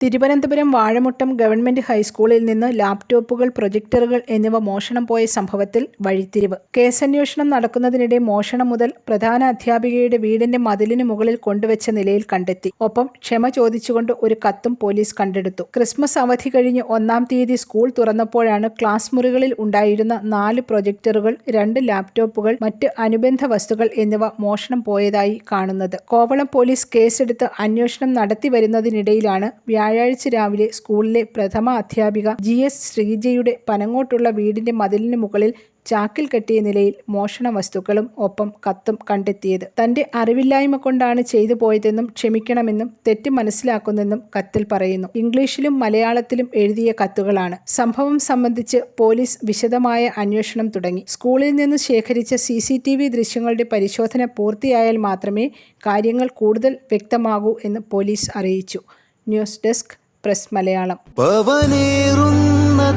Thiruvananthapuram Vazhamuttam government ഹൈസ്കൂളിൽ നിന്ന് ലാപ്ടോപ്പുകൾ പ്രൊജക്ടറുകൾ എന്നിവ മോഷണം പോയ സംഭവത്തിൽ വഴിത്തിരിവ്. കേസന്വേഷണം നടക്കുന്നതിനിടെ മോഷണം മുതൽ പ്രധാന അധ്യാപികയുടെ വീടിന്റെ മതിലിന് മുകളിൽ കൊണ്ടുവച്ച നിലയിൽ കണ്ടെത്തി. ഒപ്പം ക്ഷമ ചോദിച്ചുകൊണ്ട് ഒരു കത്തും പോലീസ് കണ്ടെടുത്തു. ക്രിസ്മസ് അവധി കഴിഞ്ഞ് ഒന്നാം തീയതി സ്കൂൾ തുറന്നപ്പോഴാണ് ക്ലാസ് മുറികളിൽ ഉണ്ടായിരുന്ന നാല് പ്രൊജക്ടറുകൾ രണ്ട് ലാപ്ടോപ്പുകൾ മറ്റ് അനുബന്ധ വസ്തുക്കൾ എന്നിവ മോഷണം പോയതായി കാണുന്നത്. കോവളം പോലീസ് കേസെടുത്ത് അന്വേഷണം നടത്തി വരുന്നതിനിടയിലാണ് വ്യാഴാഴ്ച രാവിലെ സ്കൂളിലെ പ്രഥമ അധ്യാപിക ജി എസ് ശ്രീജയുടെ പനങ്ങോട്ടുള്ള വീടിന്റെ മതിലിന് മുകളിൽ ചാക്കിൽ കെട്ടിയ നിലയിൽ മോഷണ വസ്തുക്കളും ഒപ്പം കത്തും കണ്ടെത്തിയത്. തന്റെ അറിവില്ലായ്മ കൊണ്ടാണ് ചെയ്തു പോയതെന്നും ക്ഷമിക്കണമെന്നും തെറ്റ് മനസ്സിലാക്കുന്നെന്നും കത്തിൽ പറയുന്നു. ഇംഗ്ലീഷിലും മലയാളത്തിലും എഴുതിയ കത്തുകളാണ്. സംഭവം സംബന്ധിച്ച് പോലീസ് വിശദമായ അന്വേഷണം തുടങ്ങി. സ്കൂളിൽ നിന്ന് ശേഖരിച്ച സി സി ടി വി ദൃശ്യങ്ങളുടെ പരിശോധന പൂർത്തിയായാൽ മാത്രമേ കാര്യങ്ങൾ കൂടുതൽ വ്യക്തമാകൂ എന്ന് പോലീസ് അറിയിച്ചു. ന്യൂസ് ഡെസ്ക് പ്രസ് മലയാളം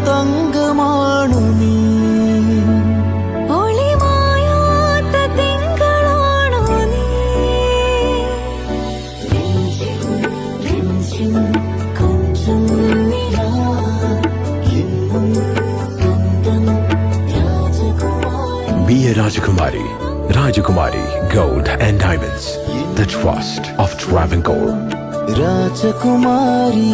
തങ്കമാണു നീ Be a Rajakumari. Rajakumari Gold and Diamonds. The trust of Travancore. Rajakumari.